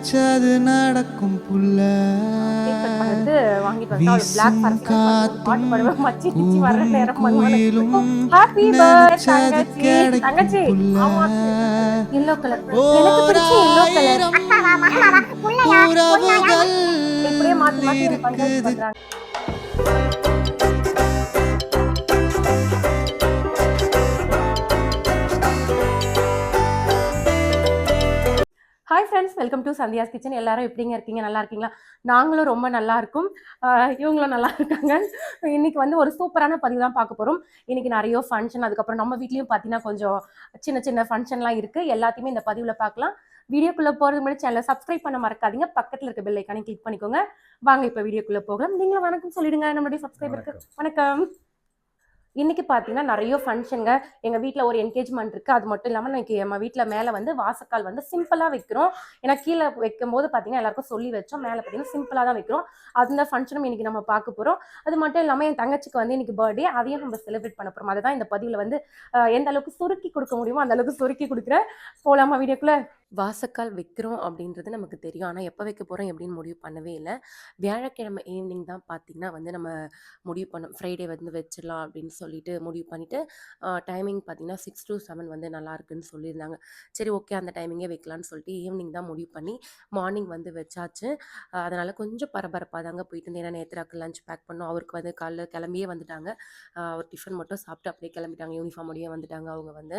நினைச்சது நடக்கும் புள்ள cake cut welcome to Sandhya's kitchen எல்லாரும் எப்படிங்க இருக்கீங்க? நல்லா இருக்கீங்களா? நாங்களும் ரொம்ப நல்லா இருக்கும். இவங்களும் நல்லா இருக்காங்க. இன்னைக்கு வந்து ஒரு சூப்பரான பதிவு தான் பார்க்க போகிறோம் இன்னைக்கு நிறைய ஃபங்க்ஷன் அதுக்கப்புறம் நம்ம வீட்லேயும் பார்த்தீங்கன்னா கொஞ்சம் சின்ன சின்ன ஃபங்க்ஷன்லாம் இருக்குது எல்லாத்தையுமே இந்த பதிவில் பார்க்கலாம். வீடியோக்குள்ளே போகிறது முன்னாடி சேனலை சப்ஸ்கிரைப் பண்ண மறக்காதீங்க. பக்கத்தில் இருக்க பெல் ஐக்கானே கிளிக் பண்ணிக்கோங்க. வாங்க இப்போ வீடியோக்குள்ளே போகலாம். நீங்களும் வணக்கம் சொல்லிடுங்க. நம்மளுடைய சப்ஸ்கிரைபருக்கு வணக்கம். இன்னைக்கு பார்த்தீங்கன்னா நிறைய ஃபங்க்ஷனுங்க எங்கள் வீட்டில் ஒரு என்கேஜ்மெண்ட் இருக்குது அது மட்டும் இல்லாமல் இன்னைக்கு நம்ம வீட்டில் மேலே வந்து வாசக்கால் வந்து சிம்பிளாக வைக்கிறோம். ஏன்னா கீழே வைக்கும் போது பார்த்தீங்கன்னா எல்லாருக்கும் சொல்லி வச்சோம். மேலே பார்த்தீங்கன்னா சிம்பிளாக தான் வைக்கிறோம். அந்த ஃபங்க்ஷனும் இன்னைக்கு நம்ம பார்க்க போகிறோம் அது மட்டும் இல்லாமல் என் தங்கச்சிக்கு வந்து இன்னைக்கு பர்த்டே அதையும் நம்ம செலிப்ரேட் பண்ண போகிறோம் அதுதான் இந்த பதிவில் வந்து எந்த அளவுக்கு சுருக்கி கொடுக்க முடியுமோ அந்த அளவுக்கு சுருக்கி கொடுக்குறேன். போகலாமா வீடியோக்குள்ளே? வாசக்கால் வைக்கிறோம் அப்படின்றது நமக்கு தெரியும். ஆனால் எப்போ வைக்க போகிறோம் எப்படின்னு முடிவு பண்ணவே இல்லை. வியாழக்கிழமை ஈவினிங் தான் பார்த்தீங்கன்னா வந்து நம்ம முடிவு பண்ணோம். ஃப்ரைடே வந்து வச்சிடலாம் அப்படின்னு சொல்லிட்டு முடிவு பண்ணிவிட்டு டைமிங் பார்த்தீங்கன்னா சிக்ஸ் டு செவன் வந்து நல்லா இருக்குன்னு சொல்லியிருந்தாங்க. சரி ஓகே அந்த டைமிங்கே வைக்கலான்னு சொல்லிட்டு ஈவினிங் தான் முடிவு பண்ணி மார்னிங் வந்து வச்சாச்சு. அதனால் கொஞ்சம் பரபரப்பாக தாங்க போயிட்டு இருந்தேன் ஏன்னா லஞ்ச் பேக் பண்ணோம். அவருக்கு வந்து காலைல கிளம்பியே வந்துட்டாங்க. ஒரு அவர் டிஃபன் மட்டும் சாப்பிட்டு அப்படியே கிளம்பிட்டாங்க. யூனிஃபார்மோடயே வந்துட்டாங்க அவங்க வந்து.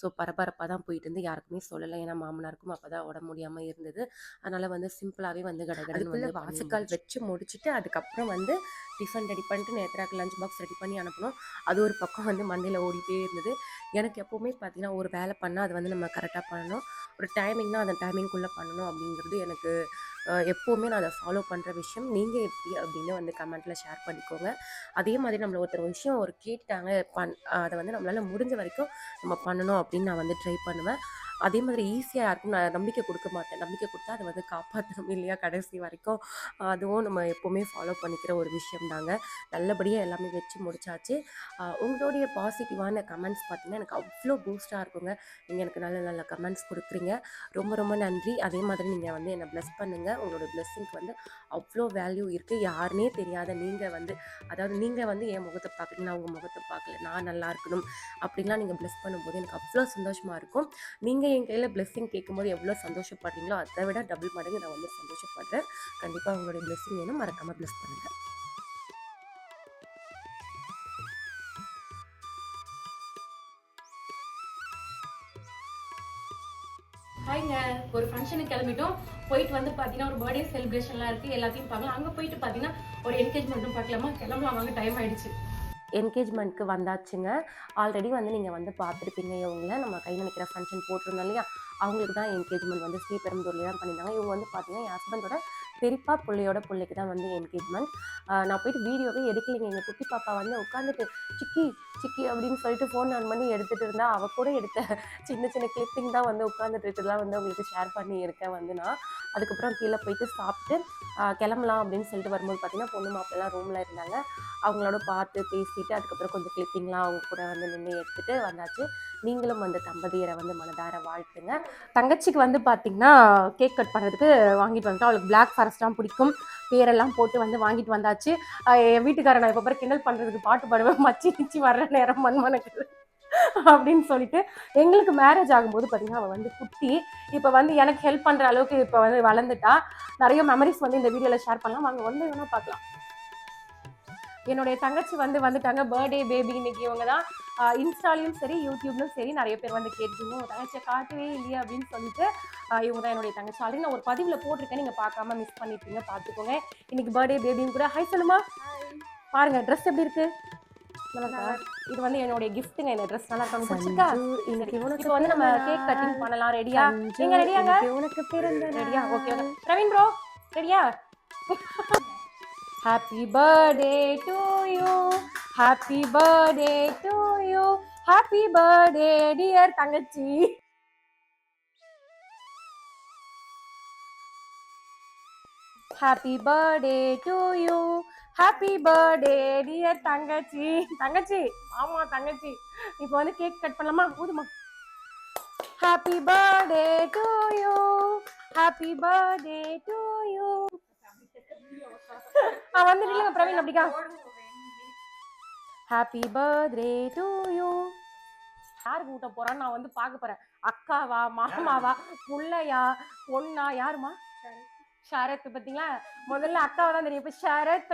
ஸோ பரபரப்பாக தான் போயிட்டு இருந்து யாருக்குமே சொல்லலை. ஏன்னா மாமனாருக்கும் அப்போ தான் உடம்பு முடியாமல் இருந்தது. அதனால் வந்து சிம்பிளாகவே வந்து கடகடன்னு வந்து வாசக்கால் வச்சு முடிச்சுட்டு அதுக்கப்புறம் வந்து டிஃபன் ரெடி பண்ணிட்டு நேத்ராக்கு லஞ்ச் பாக்ஸ் ரெடி பண்ணி அனுப்பணும் அது ஒரு பக்கம் வந்து மண்டையில் ஓடிட்டே இருந்தது. எனக்கு எப்போவுமே பார்த்தீங்கன்னா ஒரு வேலை பண்ணால் அது வந்து நம்ம கரெக்டாக பண்ணணும். ஒரு டைமிங்னா அந்த டைமிங்குள்ளே பண்ணணும் அப்படிங்கிறது எனக்கு எப்போவுமே நான் அதை ஃபாலோ பண்ணுற விஷயம். நீங்கள் எப்படி அப்படின்னு வந்து கமெண்ட்டில் ஷேர் பண்ணிக்கோங்க. அதே மாதிரி நம்மள ஒருத்தர் ஒரு விஷயம் ஒரு கேட்டாங்க பண் அதை வந்து நம்மளால் முடிஞ்ச வரைக்கும் நம்ம பண்ணணும் அப்படின்னு நான் வந்து ட்ரை பண்ணுவேன். அதே மாதிரி ஈஸியாக யாருக்கும் நான் நம்பிக்கை கொடுக்க மாட்டேன். நம்பிக்கை கொடுத்தா அதை வந்து காப்பாற்றணும் இல்லையா? கடைசி வரைக்கும். அதுவும் நம்ம எப்போவுமே ஃபாலோ பண்ணிக்கிற ஒரு விஷயம் தாங்க. நல்லபடியாக எல்லாமே வச்சு முடிச்சாச்சு. உங்களுடைய பாசிட்டிவான கமெண்ட்ஸ் பார்த்தீங்கன்னா எனக்கு அவ்வளோ பூஸ்ட்டாக இருக்குங்க. நீங்கள் எனக்கு நல்ல நல்ல கமெண்ட்ஸ் கொடுக்குறீங்க. ரொம்ப ரொம்ப நன்றி. அதே மாதிரி நீங்கள் வந்து என்னை ப்ளஸ் பண்ணுங்கள் உங்களோட பிளெஸ்ஸிங்க்கு வந்து அவ்வளோ வேல்யூ இருக்குது யாருனே தெரியாத நீங்கள் வந்து அதாவது நீங்கள் வந்து என் முகத்தை பார்க்குறீங்க நான் உங்கள் முகத்தை பார்க்கல நான் நல்லா இருக்கணும். அப்படின்லாம் நீங்கள் ப்ளஸ் பண்ணும்போது எனக்கு அவ்வளோ சந்தோஷமாக இருக்கும். நீங்கள் என் கையில் பிளெஸ்ஸிங் கேட்கும்போது எவ்வளோ சந்தோஷப்படுறீங்களோ அதை விட டபுள் மடங்கு நான் வந்து சந்தோஷப்படுறேன். கண்டிப்பாக உங்களுடைய பிளெஸ்ஸிங் வேணும். மறக்காமல் ப்ளஸ் பண்ணுங்கள் ஹாய்ங்க ஒரு ஃபங்க்ஷனுக்கு கிளம்பிட்டோம். போயிட்டு வந்து பார்த்தீங்கன்னா ஒரு பர்த்டே செலிப்ரேஷன்லாம் இருக்குது எல்லாத்தையும் பார்க்கலாம். அங்கே போயிட்டு பார்த்தீங்கன்னா ஒரு என்கேஜ்மெண்ட்டும் பார்க்கலாமா? கிளம்பலாம். வாங்க டைம் ஆயிடுச்சு. என்கேஜ்மெண்ட்க்கு வந்தாச்சுங்க. ஆல்ரெடி வந்து நீங்கள் வந்து பார்த்துருப்பீங்க. இவங்கள நம்ம கை நினைக்கிற ஃபங்க்ஷன் போட்டிருந்தோம் இல்லையா? அவங்களுக்கு தான் என்கேஜ்மெண்ட் வந்து ஸ்ரீபெரும்புதூர்லேயே தான் பண்ணியிருந்தாங்க. இவங்க வந்து பார்த்தீங்கன்னா என் ஹஸ்பண்டோட பெரியப்பா பிள்ளையோட பிள்ளைக்கு தான் வந்து என்கேஜ்மெண்ட் நான் போயிட்டு வீடியோவே எடுக்கலைங்க. எங்கள் குட்டி பாப்பா வந்து உட்காந்துட்டு சிக்கி சிக்கி அப்படின்னு சொல்லிட்டு ஃபோன் ஆன் பண்ணி எடுத்துகிட்டு இருந்தா அவள் கூட எடுத்த சின்ன சின்ன கிளிப்பிங் தான் வந்து உட்காந்துட்டு இருக்கிறதுலாம் வந்து உங்களுக்கு ஷேர் பண்ணி இருக்கேன் வந்து நான் அதுக்கப்புறம் கீழே போயிட்டு சாப்பிட்டு கிளம்பலாம் அப்படின்னு சொல்லிட்டு வரும்போது பார்த்தீங்கன்னா பொண்ணு மாப்பிள்ளலாம் ரூமில் இருந்தாங்க. அவங்களோட பார்த்து பேசிட்டு அதுக்கப்புறம் கொஞ்சம் கிளிப்பிங்லாம் அவங்க கூட வந்து நின்று எடுத்துட்டு வந்தாச்சு. நீங்களும் வந்து தம்பதியரை வந்து மனதார வாழ்த்துங்க. தங்கச்சிக்கு வந்து பார்த்தீங்கன்னா கேக் கட் பண்ணுறதுக்கு வாங்கிட்டு வந்துட்டோம் அவளுக்கு பிளாக் ஃபாரஸ்ட்லாம் பிடிக்கும். பேரெல்லாம் போட்டு வந்து வாங்கிட்டு வந்தாச்சு. என் வீட்டுக்காரன் நான் இப்போ கிண்டல் பண்ணுறதுக்கு பாட்டு பாடுவேன். மச்சி நிச்சி வர்ற நேரம் மண்மனக்கு அப்படின்னு சொல்லிட்டு எங்களுக்கு மேரேஜ் ஆகும்போது பார்த்தீங்கன்னா அவள் வந்து குட்டி. இப்போ வந்து எனக்கு ஹெல்ப் பண்ணுற அளவுக்கு இப்போ வந்து வளர்ந்துட்டா. நிறைய மெமரிஸ் வந்து இந்த வீடியோவில் ஷேர் பண்ணலாம். வாங்க வந்து வேணால் பார்க்கலாம். என்னுடைய தங்கச்சி வந்து வந்துட்டாங்க. பர்த்டே பேபி இன்னைக்கு இவங்க தான் இன்ஸ்டாலையும் சரி யூடியூப்லையும் சரி நிறைய பேர் வந்து கேட்டுருங்க உங்க தங்கச்சியை காட்டவே இல்லையா அப்படின்னு சொல்லிட்டு இவங்க தான் என்னுடைய தங்கச்சி. ஆல்ரெடி நான் ஒரு பதிவில் போட்டிருக்கேன். நீங்கள் பார்க்காம மிஸ் பண்ணிருப்பீங்க பார்த்துக்கோங்க. இன்னைக்கு பர்த்டே பேபியும் கூட. ஹை சொல்லுமா. பாருங்க ட்ரெஸ் எப்படி இருக்கு? நல்லா? இது வந்து என்னுடைய கிஃப்ட்டுங்க இந்த ட்ரெஸ் நல்லா இருக்கும் பிடிச்சிருக்கா? இப்போ வந்து நம்ம கேக் கட்டிங் பண்ணலாம். ரெடியா நீங்க ரெடியாங்க உனக்கு பிறந்த ரெடியா ஓகே ஓகே பிரவீன் ப்ரோ ரெடியா happy birthday to you happy birthday to you happy birthday dear தங்கச்சி. Happy birthday to you happy birthday dear தங்கச்சி. தங்கச்சி ஆமா தங்கச்சி. இப்போ வந்து கேக் கட் பண்ணலாமா? ஊதுமா? Happy birthday to you happy birthday to you ஆ வந்து நில்லுங்க பிரவீன்? அப்படிக்கா ஹாப்பி பர்த்டே டு யூ யாருக்கு ஊட்ட போறான்னு நான் வந்து பார்க்க போறேன். அக்காவா மாமாவா புள்ளையா பொண்ணா யாருமா? ஷரத் பாத்தீங்களா? முதல்ல அக்காவை தான் தெரியும். இப்ப ஷரத்.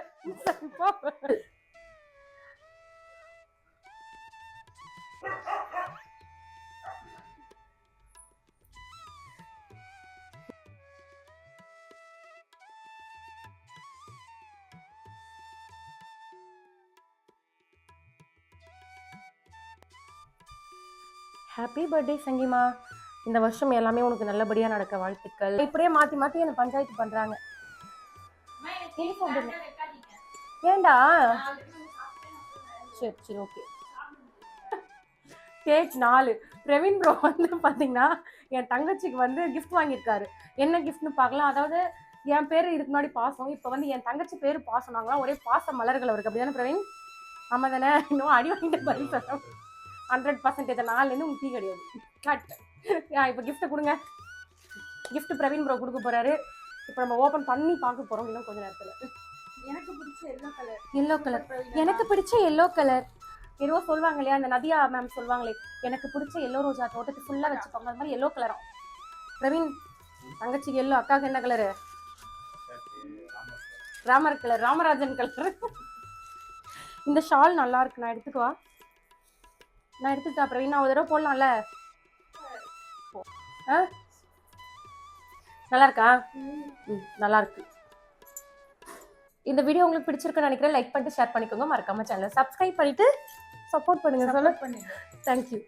ஹாப்பி பர்த்டே சங்கிமா இந்த வருஷம் எல்லாமே உனக்கு நல்லபடியா நடக்க வாழ்த்துக்கள். இப்படியே மாத்தி மாத்தி என்ன பஞ்சாயத்து பண்றாங்க. ஏண்டா? சரி சரி ஓகே பேஜ் நாலு. பிரவீன் ப்ரோ வந்து பார்த்தீங்கன்னா என் தங்கச்சிக்கு வந்து கிஃப்ட் வாங்கியிருக்காரு. என்ன கிஃப்ட்னு பார்க்கலாம். அதாவது என் பேர் இதுக்கு முன்னாடி பாசம். இப்போ வந்து என் தங்கச்சி பேர் பாசம். நாங்களாம் ஒரே பாச மலர்கள் அவருக்கு. அப்படிதானே பிரவீன்? ஆமாம் தானே இன்னும் அடி வாங்கிட்டு பதில் சொல்கிறேன் ஹண்ட்ரட் பர்சன்டேஜ் நாலுலேருந்து உங்களுக்கு டீ கிடையாது. கட் இப்போ கிஃப்ட்டை கொடுங்க. Gift பிரவீன் ப்ரோ கொடுக்க போறாரு. இப்போ நம்ம ஓப்பன் பண்ணி பார்க்க போறோம் இன்னும் கொஞ்ச நேரத்தில். எனக்கு பிடிச்ச எல்லோ கலர் எல்லோ கலர் எனக்கு பிடிச்ச எல்லோ கலர் ஏதோ சொல்லுவாங்க இல்லையா அந்த நதியா மேம் சொல்லுவாங்களே எனக்கு பிடிச்ச எல்லோ ரோஜா தோட்டத்துக்கு ஃபுல்லா வச்சுப்பாங்க. அது மாதிரி எல்லோ கலரும் பிரவீன் தங்கச்சிக்கு எல்லோ அக்காவுக்கு என்ன colour Ramar colour Ramarajan colour இந்த ஷால் நல்லா இருக்கு. நான் எடுத்துக்குவா? நான் எடுத்துட்டா பிரவீன் நான் ஒரு தடவை போடலாம்ல? ஆ? நல்லா இருக்கா ம் நல்லா இருக்கு இந்த வீடியோ உங்களுக்கு பிடிச்சிருக்குன்னு நினைக்கிறேன். லைக் பண்ணிட்டு ஷேர் பண்ணிக்கோங்க. மறக்காம சேனலை சப்ஸ்கிரைப் பண்ணிட்டு சப்போர்ட் பண்ணுங்க. சொல்ல பண்ணிடு தேங்க்யூ